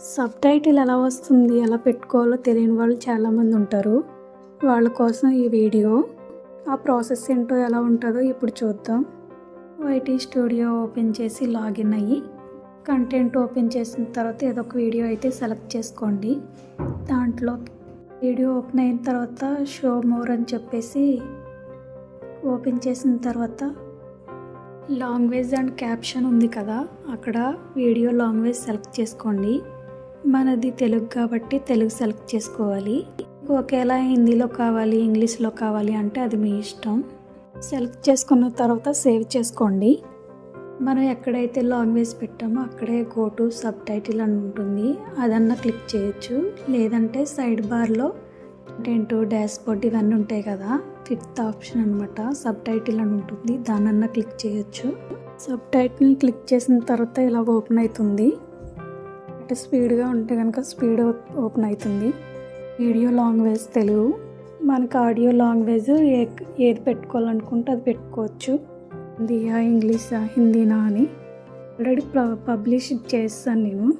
Sub title ఎలా వస్తుంది ఎలా పెట్టుకోవాలో తెలియని వాళ్ళు చాలామంది ఉంటారు. వాళ్ళ కోసం ఈ వీడియో ఆ ప్రాసెస్ ఏంటో ఎలా ఉంటుందో ఇప్పుడు చూద్దాం. వైటీ స్టూడియో ఓపెన్ చేసి లాగిన్ అయ్యి కంటెంట్ ఓపెన్ చేసిన తర్వాత ఏదో ఒక వీడియో అయితే సెలెక్ట్ చేసుకోండి. దాంట్లో వీడియో ఓపెన్ అయిన తర్వాత షో మోర్ అని చెప్పేసి ఓపెన్ చేసిన తర్వాత లాంగ్వేజ్ అండ్ క్యాప్షన్ ఉంది కదా అక్కడ వీడియో లాంగ్వేజ్ సెలెక్ట్ చేసుకోండి. మనది తెలుగు కాబట్టి తెలుగు సెలెక్ట్ చేసుకోవాలి. ఒకేలా హిందీలో కావాలి ఇంగ్లీష్లో కావాలి అంటే అది మీ ఇష్టం. సెలెక్ట్ చేసుకున్న తర్వాత సేవ్ చేసుకోండి. మనం ఎక్కడైతే లాంగ్వేజ్ పెట్టామో అక్కడే గో టు సబ్ టైటిల్ అని ఉంటుంది. అదన్నా క్లిక్ చేయొచ్చు. లేదంటే సైడ్ బార్లో కంటెంట్ డాష్ బోర్డ్ ఇవన్నీ ఉంటాయి కదా ఫిఫ్త్ ఆప్షన్ అనమాట సబ్ టైటిల్ అని ఉంటుంది. దానన్నా క్లిక్ చేయొచ్చు. సబ్ టైటిల్ క్లిక్ చేసిన తర్వాత ఇలా ఓపెన్ అవుతుంది. అంటే స్పీడ్గా ఉంటే కనుక స్పీడ్ ఓపెన్ అవుతుంది వీడియో లాంగ్వేజ్ తెలుగు. మనకు ఆడియో లాంగ్వేజ్ ఏ ఏది పెట్టుకోవాలనుకుంటే అది పెట్టుకోవచ్చు. హిందీయా ఇంగ్లీషా హిందీనా అని ఆల్రెడీ పబ్లిష్ చేస్తాను నేను.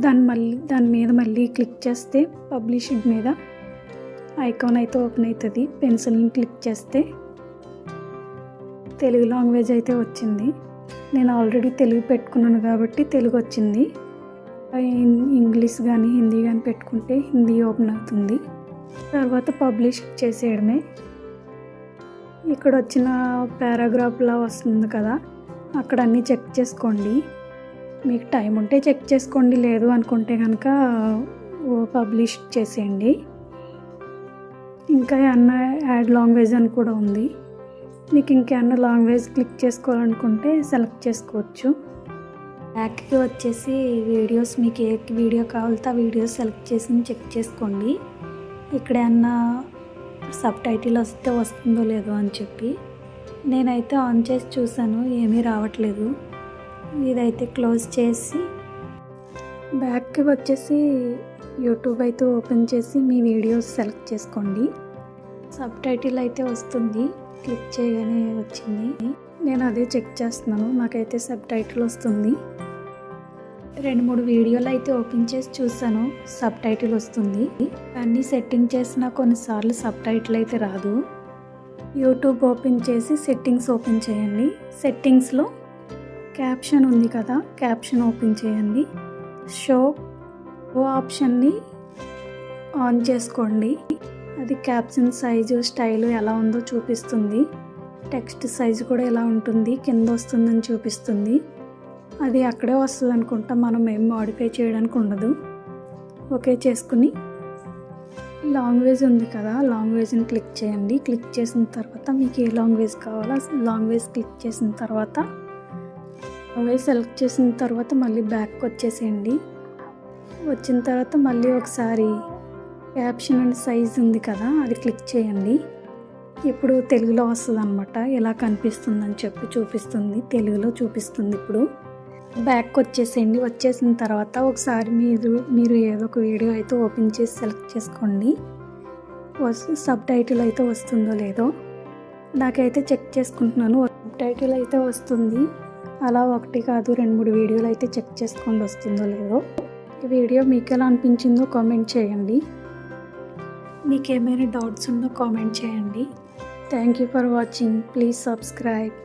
దాన్ని మళ్ళీ దాని మీద మళ్ళీ క్లిక్ చేస్తే పబ్లిష్ మీద ఐకాన్ అయితే ఓపెన్ అవుతుంది పెన్సిల్ని క్లిక్ చేస్తే తెలుగు లాంగ్వేజ్ అయితే వచ్చింది. నేను ఆల్రెడీ తెలుగు పెట్టుకున్నాను కాబట్టి తెలుగు వచ్చింది ఇంగ్లీష్ కానీ హిందీ కానీ పెట్టుకుంటే హిందీ ఓపెన్ అవుతుంది. తర్వాత పబ్లిష్ చేసేయడమే. ఇక్కడ వచ్చిన పారాగ్రాఫ్లా వస్తుంది కదా అక్కడ అన్నీ చెక్ చేసుకోండి. మీకు టైం ఉంటే చెక్ చేసుకోండి లేదు అనుకుంటే కనుక పబ్లిష్ చేసేయండి. ఇంకా ఏమన్నా యాడ్ లాంగ్వేజ్ అని కూడా ఉంది. మీకు ఇంకేమన్నా లాంగ్వేజ్ క్లిక్ చేసుకోవాలనుకుంటే సెలెక్ట్ చేసుకోవచ్చు. బ్యాక్కి వచ్చేసి వీడియోస్ మీకు ఏ వీడియో కావాలితే ఆ వీడియోస్ సెలెక్ట్ చేసి చెక్ చేసుకోండి. ఇక్కడ ఏమన్నా సబ్ టైటిల్ వస్తే వస్తుందో లేదో అని చెప్పి. నేనైతే ఆన్ చేసి చూసాను ఏమీ రావట్లేదు. ఇదైతే క్లోజ్ చేసి బ్యాక్కి వచ్చేసి యూట్యూబ్ అయితే ఓపెన్ చేసి మీ వీడియోస్ సెలెక్ట్ చేసుకోండి. సబ్ టైటిల్ అయితే వస్తుంది క్లిక్ చేయగానే వచ్చింది. నేను అదే చెక్ చేస్తున్నాను నాకైతే సబ్ టైటిల్ వస్తుంది. రెండు మూడు వీడియోలు అయితే ఓపెన్ చేసి చూసాను సబ్ టైటిల్ వస్తుంది. అన్నీ సెట్టింగ్ చేసిన కొన్నిసార్లు సబ్ టైటిల్ అయితే రాదు. యూట్యూబ్ ఓపెన్ చేసి సెట్టింగ్స్ ఓపెన్ చేయండి. సెట్టింగ్స్లో క్యాప్షన్ ఉంది కదా క్యాప్షన్ ఓపెన్ చేయండి. షో ఓ ఆప్షన్ని ఆన్ చేసుకోండి. అది క్యాప్షన్ సైజు స్టైలు ఎలా ఉందో చూపిస్తుంది. టెక్స్ట్ సైజు కూడా ఎలా ఉంటుంది కింద వస్తుందని చూపిస్తుంది. అది అక్కడే వస్తుంది అనుకుంటా. మనం ఏం మాడిఫై చేయడానికి ఉండదు. ఓకే చేసుకుని. లాంగ్వేజ్ ఉంది కదా లాంగ్వేజ్ని క్లిక్ చేయండి. క్లిక్ చేసిన తర్వాత మీకు ఏ లాంగ్వేజ్ కావాలో లాంగ్వేజ్ క్లిక్ చేసిన తర్వాత లాంగ్వేజ్ సెలెక్ట్ చేసిన తర్వాత మళ్ళీ బ్యాక్ వచ్చేసేయండి. వచ్చిన తర్వాత మళ్ళీ ఒకసారి క్యాప్షన్ అండ్ సైజ్ ఉంది కదా అది క్లిక్ చేయండి. ఇప్పుడు తెలుగులో వస్తుంది అనమాట ఎలా కనిపిస్తుందని చెప్పి చూపిస్తుంది. తెలుగులో చూపిస్తుంది ఇప్పుడు. బ్యాక్ వచ్చేసేయండి వచ్చేసిన తర్వాత ఒకసారి మీరు మీరు ఏదో ఒక వీడియో అయితే ఓపెన్ చేసి సెలెక్ట్ చేసుకోండి. సబ్ టైటిల్ అయితే వస్తుందో లేదో. నాకైతే చెక్ చేసుకుంటున్నాను. సబ్ టైటిల్ అయితే వస్తుంది. అలా ఒకటి కాదు రెండు మూడు వీడియోలు అయితే చెక్ చేసుకోండి వస్తుందో లేదో. ఈ వీడియో మీకు ఎలా అనిపించిందో కామెంట్ చేయండి. మీకు ఏమైనా డౌట్స్ ఉందో కామెంట్ చేయండి. Thank you for watching. Please subscribe.